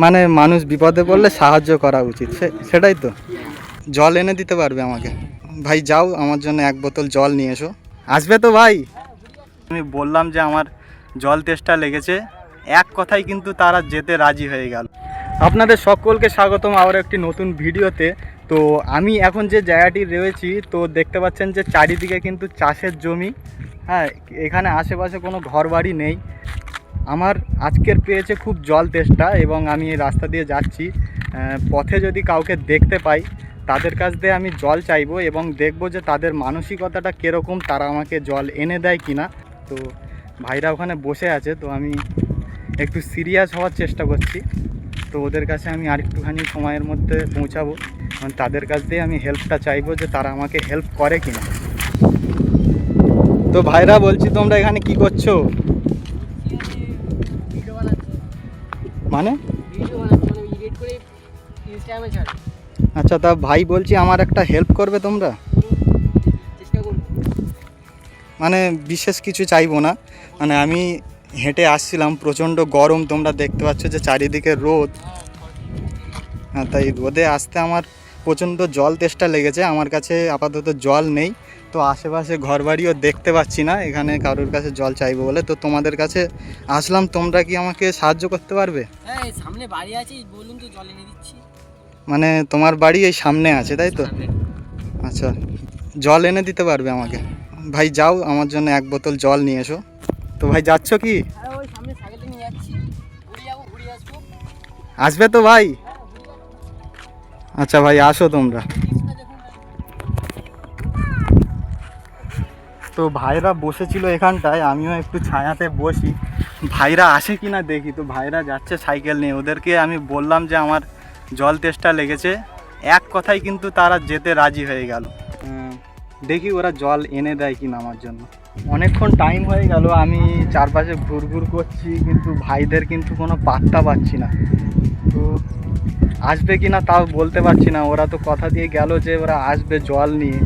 মানে মানুষ বিপদে পড়লে সাহায্য করা উচিত। সেটাই তো। জল এনে দিতে পারবে আমাকে। ভাই, যাও, আমার জন্য এক বোতল জল নিয়ে এসো। আসবে তো ভাই। আমি বললাম যে আমার জল তেষ্টা লেগেছে। এক কথাই কিন্তু তারা যেতে রাজি হয়ে গেল। আপনাদের সকলকে স্বাগতম আবার একটি নতুন ভিডিওতে। তো আমি এখন যে জায়গাটি রয়েছি, তো দেখতে পাচ্ছেন যে চারিদিকে কিন্তু চাষের জমি। হ্যাঁ এখানে আশেপাশে কোনো ঘর বাড়ি নেই। আমার আজকের পেয়েছে খুব জল তেষ্টা এবং আমি রাস্তা দিয়ে যাচ্ছি। পথে যদি কাউকে দেখতে পাই, তাদের কাছ দিয়ে আমি জল চাইব এবং দেখব যে তাদের মানসিকতাটা কীরকম, তারা আমাকে জল এনে দেয় কিনা। তো ভাইরা ওখানে বসে আছে, তো আমি একটু সিরিয়াস হওয়ার চেষ্টা করছি। তো ওদের কাছে আমি আরেকটুখানি সময়ের মধ্যে পৌঁছাবো কারণ তাদের কাছ দিয়ে আমি হেল্পটা চাইব যে তারা আমাকে হেল্প করে কিনা। তো ভাইরা বলছি, তোমরা এখানে কি করছ? মানে? মানে আচ্ছা তা ভাই বলছি আমার একটা হেল্প করবে তোমরা? মানে বিশেষ কিছু চাইব না। মানে আমি হেঁটে আসছিলাম প্রচণ্ড গরম তোমরা দেখতে পাচ্ছ যে চারিদিকে রোদ। হ্যাঁ তাই রোদে আসতে আমার প্রচণ্ড জল তেষ্টা লেগেছে আমার কাছে আপাতত জল নেই। তো আশেপাশে ঘরবাড়িও দেখতে পাচ্ছি না এখানে কারোর কাছে জল চাইব বলে। তো তোমাদের কাছে আসলাম তোমরা কি আমাকে সাহায্য করতে পারবে? হ্যাঁ সামনে বাড়ি আছে বলুন তো জল এনে দিচ্ছি। মানে তোমার বাড়ি এই সামনে আছে তাই তো? আচ্ছা জল এনে দিতে পারবে আমাকে। ভাই যাও আমার জন্য এক বোতল জল নিয়ে এসো। তো ভাই যাচ্ছ কি? আসব তো ভাই। আচ্ছা ভাই, আসো তোমরা। তো ভাইরা বসেছিল এখানটায়, আমিও একটু ছায়াতে বসি। ভাইরা আসে কি না দেখি, তো ভাইরা যাচ্ছে সাইকেল নিয়ে। ওদেরকে আমি বললাম যে আমার জল তেষ্টা লেগেছে। এক কথাই কিন্তু তারা যেতে রাজি হয়ে গেল। দেখি ওরা জল এনে দেয় কি না আমার জন্য। অনেকক্ষণ টাইম হয়ে গেল, আমি চারপাশে ঘুর ঘুর করছি, কিন্তু ভাইদের কিন্তু কোনো পাত্তা পাচ্ছি না। তো আসবে কি না তাও বলতে পারছি না। ওরা তো কথা দিয়ে গেল যে ওরা আসবে জল নিয়ে।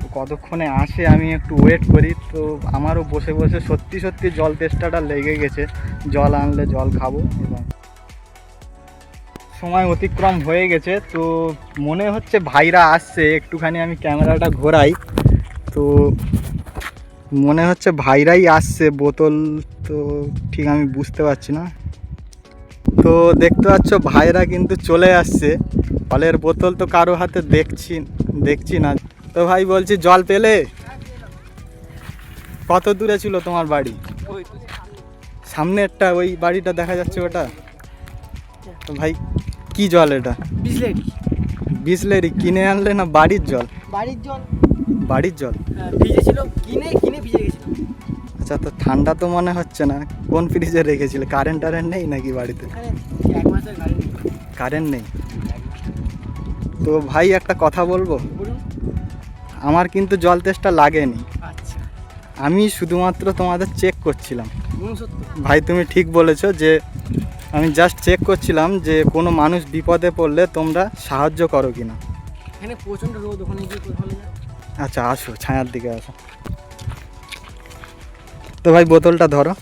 তো কতক্ষণে আসে আমি একটু ওয়েট করি। তো আমারও বসে বসে সত্যি সত্যি জল তেষ্টাটা লেগে গেছে। জল আনলে জল খাব এবং সময় অতিক্রম হয়ে গেছে। তো মনে হচ্ছে ভাইরা আসছে। একটুখানি আমি ক্যামেরাটা ঘোরাই। তো মনে হচ্ছে ভাইরাই আসছে। বোতল তো ঠিক আমি বুঝতে পারছি না। তো দেখতে পাচ্ছ ভাইরা কিন্তু চলে আসছে। ফলের বোতল তো কারও হাতে দেখছি দেখছি না। তো ভাই বলছি জল পেলে? কত দূরে ছিল তোমার বাড়ি? সামনে সামনেরটা ওই বাড়িটা দেখা যাচ্ছে ওটা? তো ভাই কি জল এটা? বিসলেরি। কিনে আনলে না বাড়ির জল? বাড়ির জল। বাড়ির জল? হ্যাঁ, ভিজে ছিল কিনে কিনে ভিজে গেছিল। আচ্ছা তো ঠান্ডা তো মনে হচ্ছে না। কোন ফ্রিজে রেখেছিল? কারেন্ট টারেন্ট নেই নাকি বাড়িতে। কারেন্ট নেই। তো ভাই একটা কথা বলব? আমার কিন্তু জল তেষ্টা লাগেনি। আচ্ছা। আমি শুধুমাত্র তোমাদের চেক করছিলাম। ভাই তুমি ঠিক বলেছ যে আমি জাস্ট চেক করছিলাম যে কোনো মানুষ বিপদে পড়লে তোমরা সাহায্য করো কি না প্রচণ্ড রোদ ওখানে না। আচ্ছা আসো ছায়ার দিকে আসো। তো ভাই বোতলটা ধরো।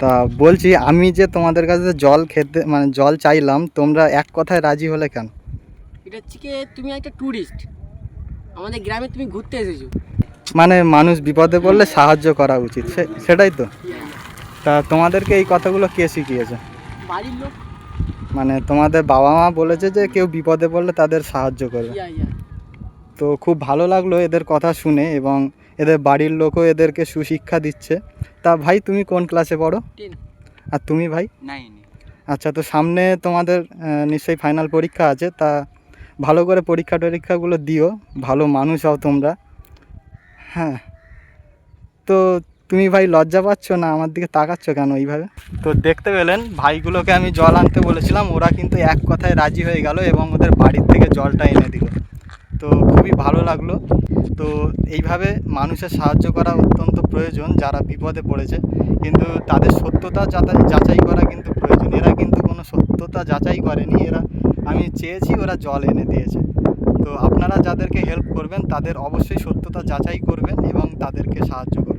তা বলছি আমি যে তোমাদের কাছে জল খেতে মানে জল চাইলাম তোমরা এক কথায় রাজি হলে কেন? এটা হচ্ছে কি তুমি একটা ট্যুরিস্ট আমাদের গ্রামে তুমি ঘুরতে এসেছ। মানে মানুষ বিপদে পড়লে সাহায্য করা উচিত সেটাই তো। তা তোমাদেরকে এই কথাগুলো কে শিখিয়েছে? বাড়ির লোক। মানে তোমাদের বাবা মা বলেছে যে কেউ বিপদে পড়লে তাদের সাহায্য করবে। তো খুব ভালো লাগল এদের কথা শুনে এবং এদের বাড়ির লোকও এদেরকে সুশিক্ষা দিচ্ছে। তা ভাই তুমি কোন ক্লাসে পড়ো? আর তুমি ভাই? আচ্ছা তো সামনে তোমাদের নিশ্চয়ই ফাইনাল পরীক্ষা আছে। তা ভালো করে পরীক্ষা টরীক্ষাগুলো দিও। ভালো মানুষ হও তোমরা। হ্যাঁ। তো তুমি ভাই লজ্জা পাচ্ছ না? আমার দিকে তাকাচ্ছ কেন এইভাবে? তো দেখতে পেলেন ভাইগুলোকে আমি জল আনতে বলেছিলাম। ওরা কিন্তু এক কথায় রাজি হয়ে গেল এবং ওদের বাড়ির থেকে জলটা এনে দিল। তো খুবই ভালো লাগল। তো এইভাবে মানুষের সাহায্য করা অত্যন্ত প্রয়োজন যারা বিপদে পড়েছে। কিন্তু তাদের সত্যতা যাতা- যাচাই করা কিন্তু প্রয়োজন। এরা কিন্তু কোনো সত্যতা যাচাই করেনি। এরা, আমি চেয়েছি ওরা জল এনে দিয়েছে। তো আপনারা যাদেরকে হেল্প করবেন, তাদের অবশ্যই সত্যতা যাচাই করবেন এবং তাদেরকে সাহায্য করবেন।